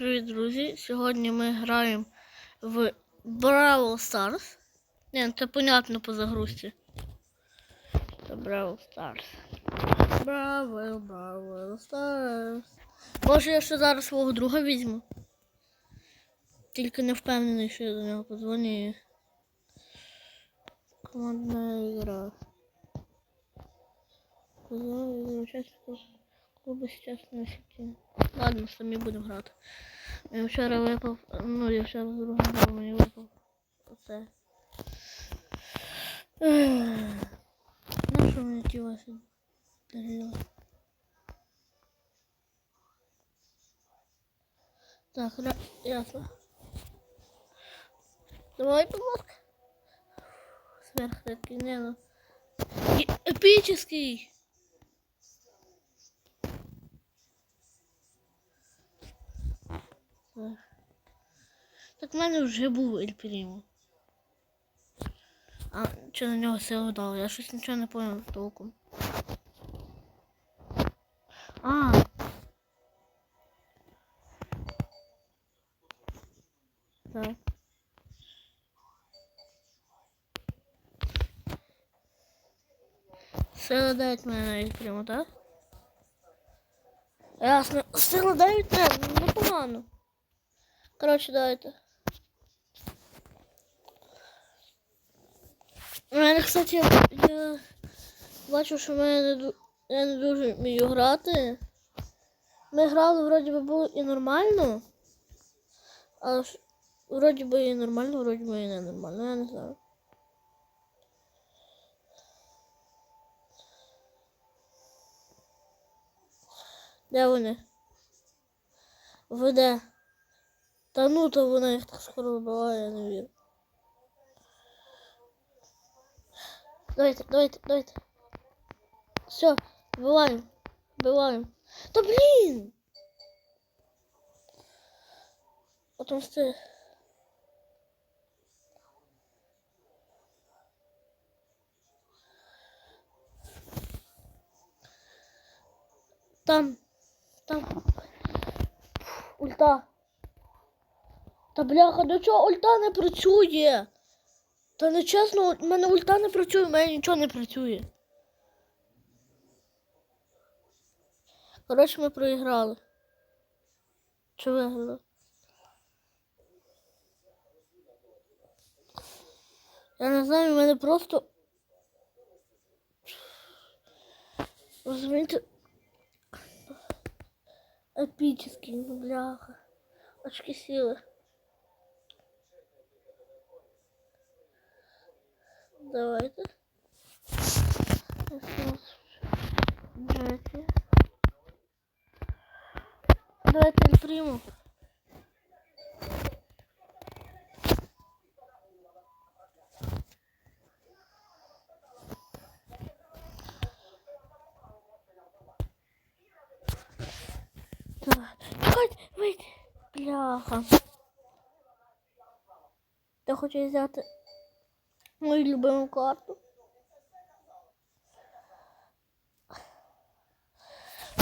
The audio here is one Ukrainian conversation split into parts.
Привіт, друзі! Сьогодні ми граємо в Brawl Stars. Ні, це понятно по загрузці. Це Brawl Stars. Brawl, Brawl Stars. Може я ще зараз свого друга візьму. Тільки не впевнений, що я до нього подзвоню. Командна ігра. Позвоню учасників клубу сейчас на сети. Ладно, самі будемо грати. Я вчора випав, ну я вчора з другом грав, мені випав оце. Ех, На що мені ті ваші дарили? Так, ра... ясно. Давай, будь ласка. Сверхредкий, не ну. И- Эпический! Так. В мене вже був Ель Прімо. А що на нього силу дало? Я щось нічого не поняв толком. А. Так. Сила дають мене на так? Ясно. Сила дають не, непогано. Коротше, давайте. У мене, кстати, я, бачу, що мене не, я не дуже вмію грати. Ми грали, вроді би, було і нормально. Ж, вроді би і нормально, вроді би і не нормально, я не знаю. Де вони? Ви де? Та ну то вона їх так скоро вбиває, я не вірю. Давайте, давайте, давайте. Все, вбиваємо. Вбиваємо. Та блін! Отомсти. Там, там. Ульта. Та бляха, до чого ульта не працює? Та не чесно, в мене ульта не працює, в мене нічого не працює. Коротше, ми проіграли. Чи виграли? Я не знаю, в мене просто. Розумієте? Епічний, бляха. Очки силы. Давайте. Давайте. Давайте приму. Чекайте, вийди. Бляха. Я хочу взяти мою любиму карту.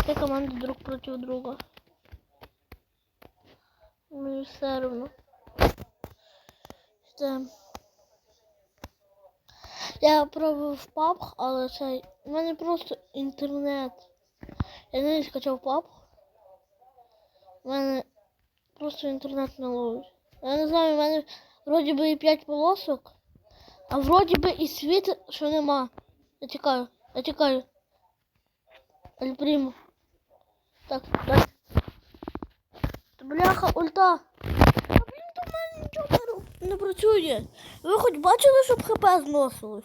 Це команда друг проти друга. Мені все одно. Це... Я пробував PUBG, але це... У мене просто інтернет. Я не скачав PUBG. У мене просто інтернет не ловить. Я не знаю, у мене вроді би і 5 полосок, А вроді би і світ, що нема. Я тікаю, я тікаю. Альпримо. Так, дай. Бляха, ульта. А блін, то в мене нічого не, працює. Ви хоч бачили, щоб хп зносилось?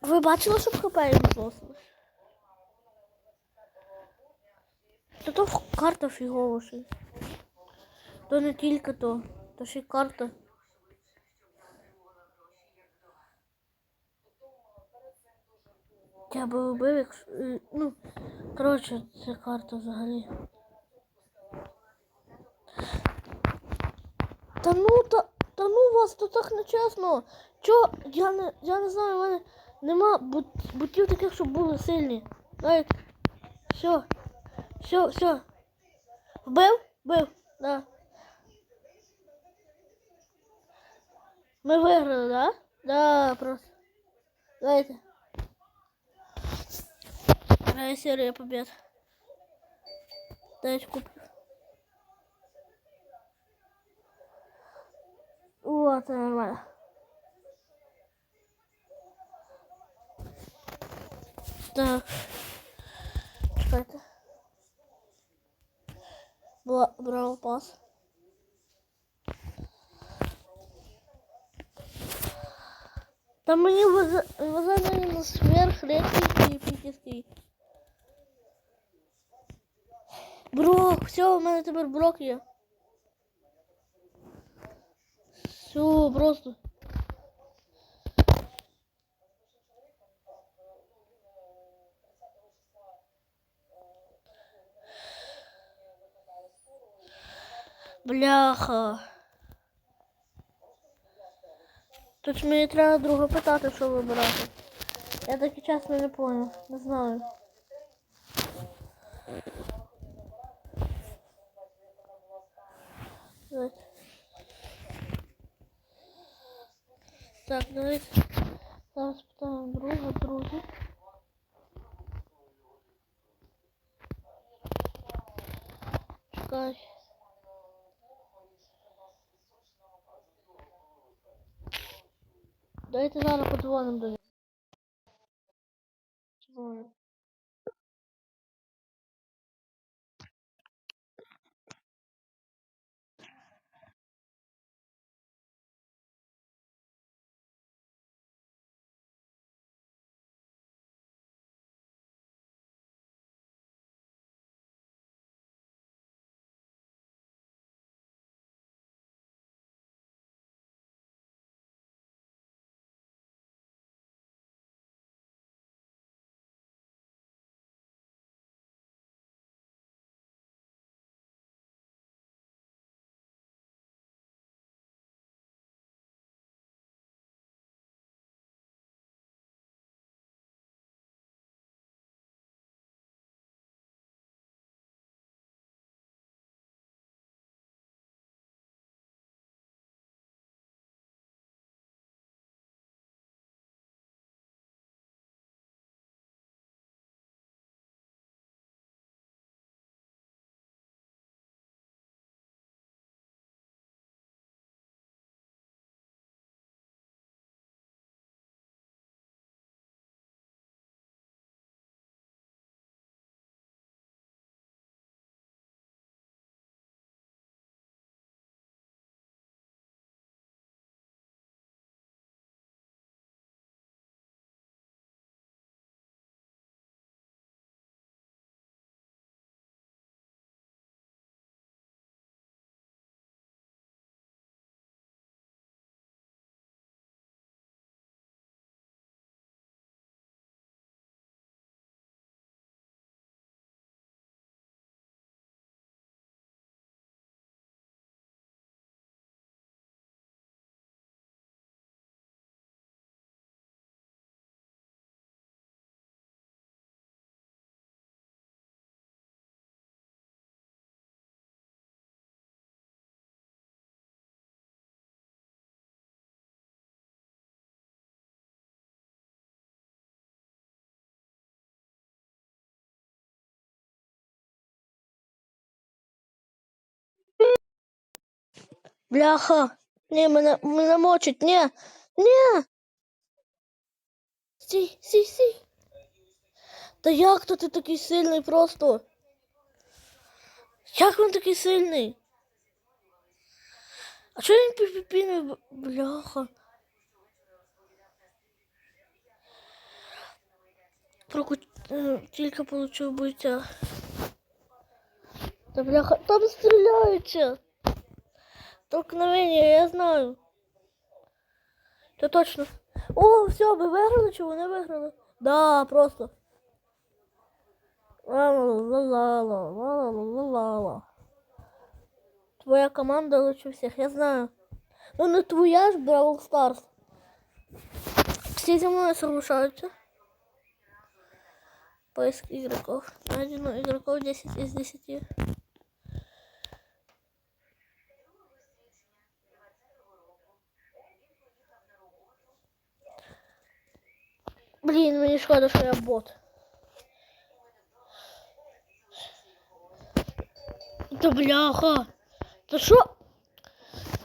Ви бачили, щоб хп зносилось? Та то карта фігова ще. То не тільки то, то ще й карта. Я би вбив, якщо. Ну, коротше, це карта взагалі. Та ну та. Та ну вас, то так нечесно. Чо? Я не, я не знаю, в мене нема бут, бутів таких, щоб були сильні. Навіть. Все. Все, все. Вбив? Вбив, да. Ми виграли, да? Да, просто. Давайте. Вторая серия побед. Дайте куплю. Вот, нормально. Так. Чекайте. Бла, браво пас. Там мені везе везе мені на сверхредкий і епічний. Брок, все, у мене тепер брок є. Все, просто. Бляха. Тут мені треба друга питати, що вибирати. Я так і чесно не понял. Не знаю. Так, давайте. Зараз питаємо друга, друзі. babanım dönüyor. Бляха. Ні, мене, мене мочить. Ні. Ні. Стій, стій, стій. Та як то ти такий сильний просто? Як він такий сильний? А чого він пі-пі-пі не б- бляха? Проку... е, Тільки получив бойця. Та бляха, там стріляються. Толкновення, я знаю. Це точно. О, все, ви виграли чи вони виграли? Да, просто. Ла-ла-ла-ла-ла-ла-ла-ла-ла. Твоя команда лучше всех, я знаю. Ну не твоя ж Бравл Старс. Все зі мною соглашаются. Поиск игроков. Найдено игроков Какой 10 из 10? Блін, мені шкода, що я бот. Та бляха. Та що?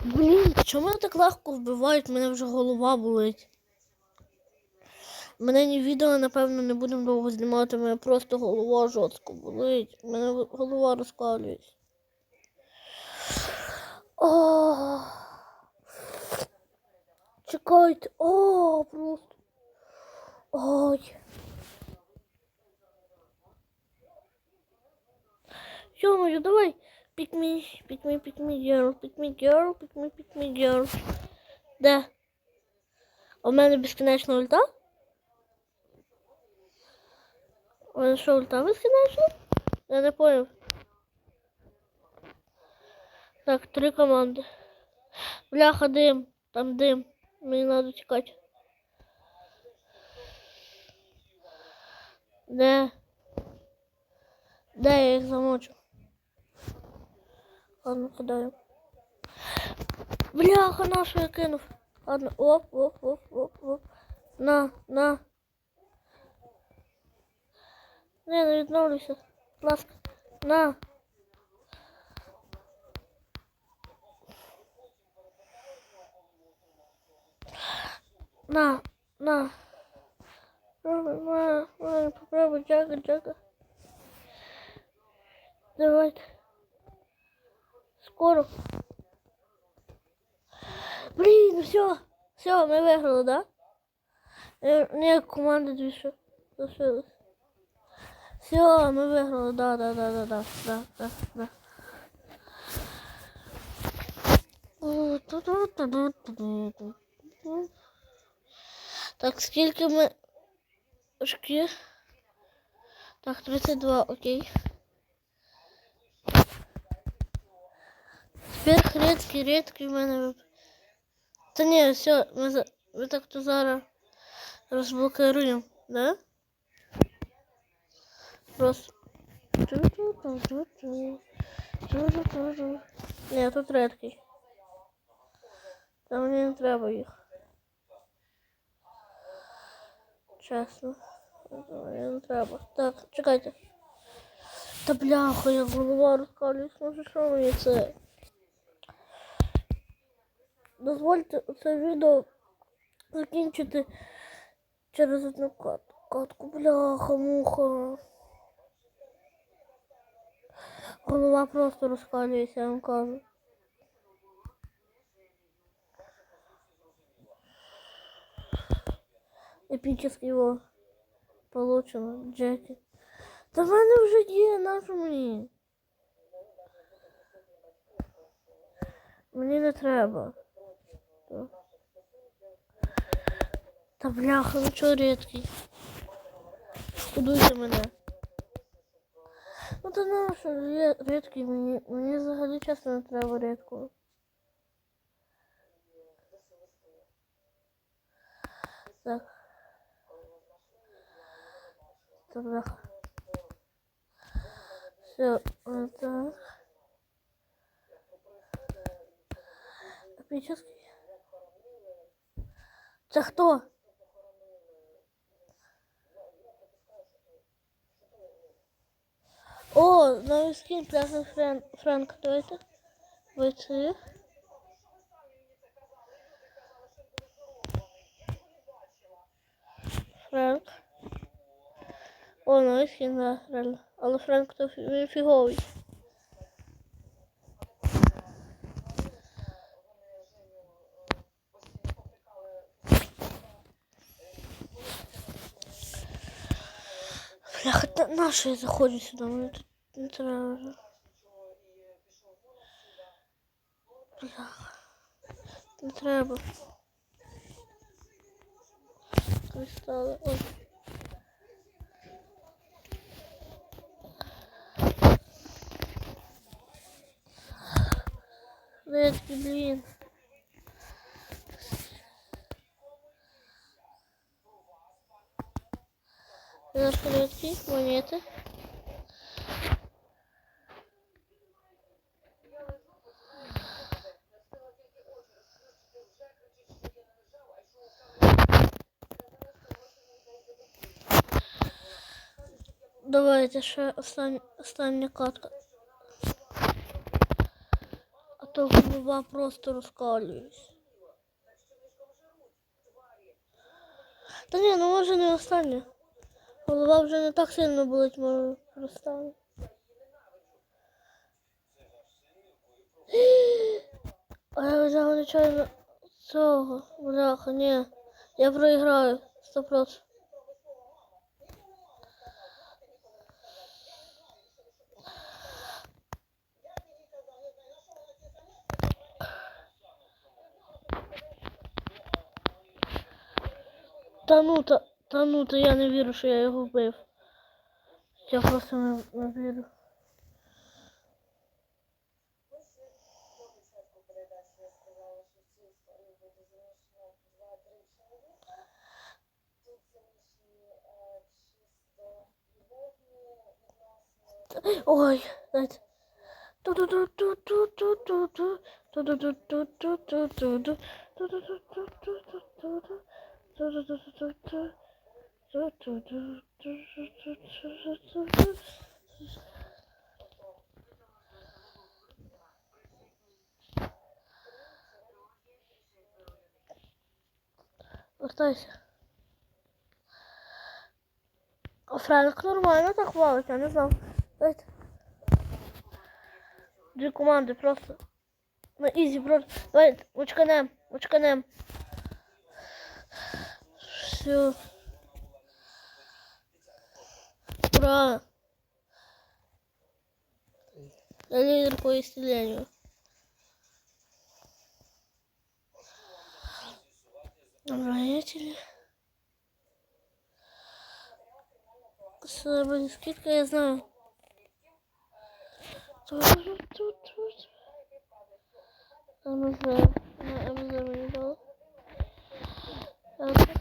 Блін, чому мене так легко вбивають? Мене вже голова болить. Мене ні відео, напевно, не будемо довго знімати, мене просто голова жорстко болить. Мене голова розкалюється. О, чекайте, о, просто. Ой. Ё-моё, давай. Pick me, me, pick me, girl, pick me, girl, pick me, pick me, girl. Де? А мене безкінечна ульта? У мене що, ульта безкінечна? Я не понял. Так, три команди. Бляха, дим. Там дим. Мені треба тікати. Де? Де я їх замочу? Ладно, кидаю. Бляха, на що я кинув? Ладно, оп, оп, оп, оп, оп. На, на. Не, не відновлюся. Будь ласка. На. На, на. На, попробуй, джага, джага. Давайте. Скоро. Блін, все. Все, ми виграли, да? Е, Ні, команда дві ще лишилась. Все, ми виграли, да, да, да, да, да, да, да, да. Так, скільки ми очки? Так, 32, окей. Тепер редкий, редкий в мене. Та ні, все, за... ми так то зараз розблокируємо, да? Просто. Ні, тут редкий. Та мені не треба їх. Чесно. Треба. Так, чекайте. Та бляха, я голова розкалююсь, може що мені це? Дозвольте це відео закінчити через одну кат- катку. Бляха, муха. Голова просто розкалюється, я вам кажу. Епічний його получено, Джекі. Та в мене вже є, нашу мені. Мені не треба. Та- бляха, ну чого рідкий? Шкодуйте мене. Ну та на що рідкий, мені, мені взагалі чесно не треба рідкого. Так так. Все, вот так. Прически. Це хто? О, новый скин пляжный Фрэнк. Фрэнк, кто это? ВЦ. Фрэнк. О, скін, да, реально. Але Френк то фіговий. Бляха, та на що я заходжу сюди? Мені тут не треба. Бляха. Не треба. Кристали. Ой. клетки, блин. На клетки, монеты. Давайте ще остання мне катка. То голова просто розкалюється. Та ні, ну може не остання. Голова вже не так сильно болить, може перестане. А я взяв нечайно цього. Бляха, ні. Я проіграю. Сто процентів. Та ну та, ну та я не вірю, що я його вбив. Я просто не, не вірю. Ой, дайте. Вертайся. А Френк нормально так валить, я не знав. Дайте. Дві команди просто. На ізі просто. Давай, очканем, очканем. Все. Ура! Я лидер по исцелению. Строители. Самая скидка, я знаю. Тут-тут-тут-тут. МЗ. На МЗ мені дали. Так.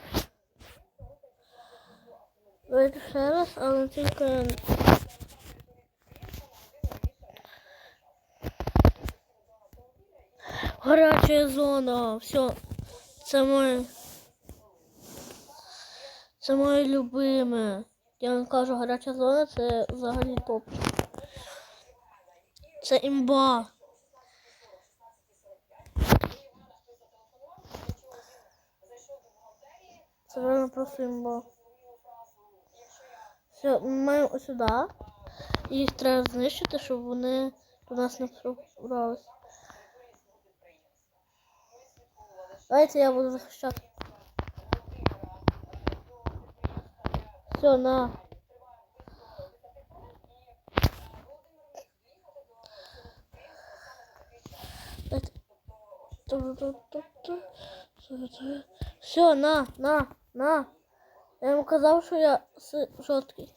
Давайте ще раз, але тільки... Гаряча зона. Все. Це моє. Це моє любиме. Я вам кажу, гаряча зона це взагалі топ. Це імба. Це реально просто імба. Все, ми маємо сюди. Їх треба знищити, щоб вони до нас не пробрались. Давайте я буду захищати. Все, на. Все, на, на, на. Я йому казав, що я жорсткий.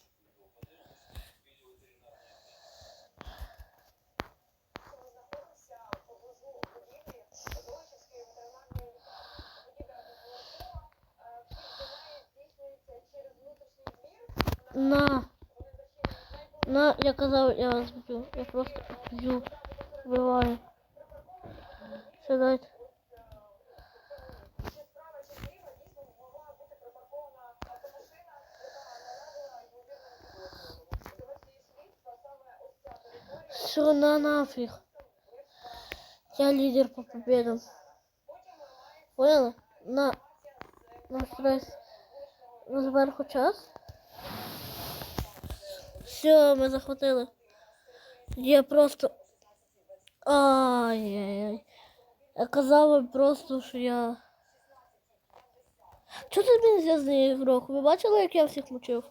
На. На, я казав, я вас б'ю. Я просто б'ю. Вбиваю. Все, дайте. Все, на нафиг. Я лидер по победам. Поняла? На. На стресс. На зверху час. Все, ми захватили. Я просто. Ай-яй-яй. Я казала просто, що я. Чого ти мені зв'язний ігрок? Ви бачили, як я всіх мучив?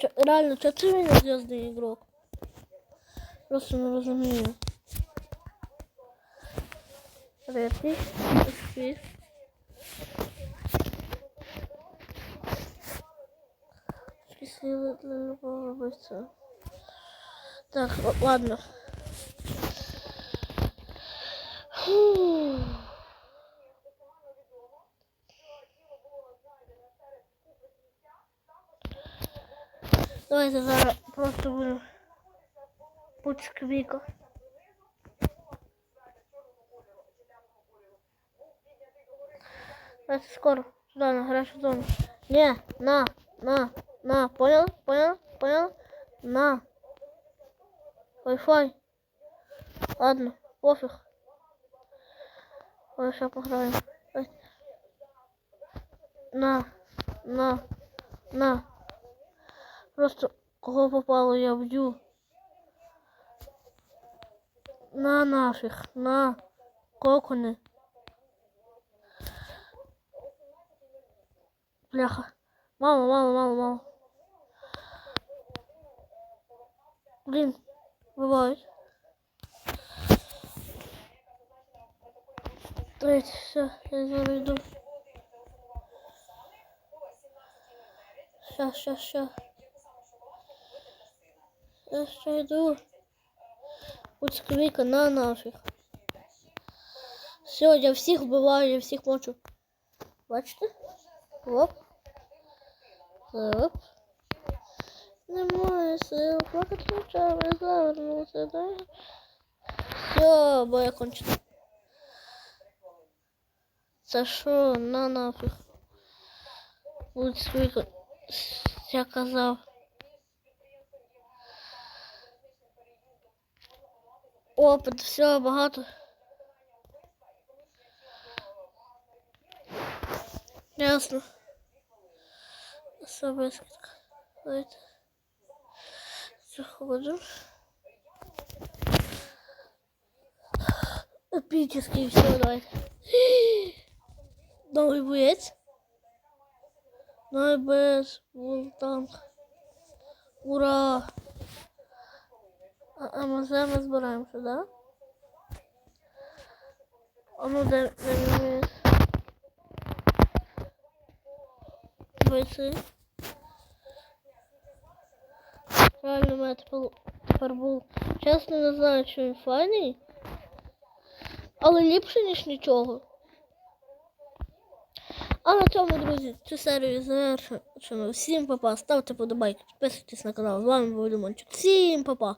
Чо, реально, чого ти мені зв'язний ігрок? Просто не розумію. Репі, успіх. Силы для любого бойца. Так, ладно. Фу. Давайте зараз просто будемо пучквіка. Давайте скоро. Сюда, на гарячу зону. Не, на, на, на. Понял? Понял? Понял? На. Wi-Fi. Ладно, пофіг. Ой, ще пограємо. На, на, на. Просто кого попало, я вб'ю. На нафіг, на. Кокони. Бляха. Мало, мало, мало, мало. Блін, бувають. Давайте, все, я зараз йду. Ща, ща. Я ще йду. Уцьквіка, на нафіг. Все, я всіх вбиваю, я всіх мочу. Бачите? Оп. Оп. Немає сил, плакати ночами завернувся, да? Все, бо я кончена. Це що, на нафіг? Скільки я казав. Опит, все, багато. Ясно. Все, безкидка. Давайте. Заходим. Эпический все, давайте. Новый боец. Новый боец. Вултанг. Ура! А, а ми зараз збираємося, да? А ну де, де? Бойці. Реально мене тепер, був. Чесно не знаю, чи він файний. Але ліпше, ніж нічого. А на цьому, друзі, цю серію завершено. Всім па-па. Ставте подобайки, підписуйтесь на канал. З вами був Лимончик. Всім па-па.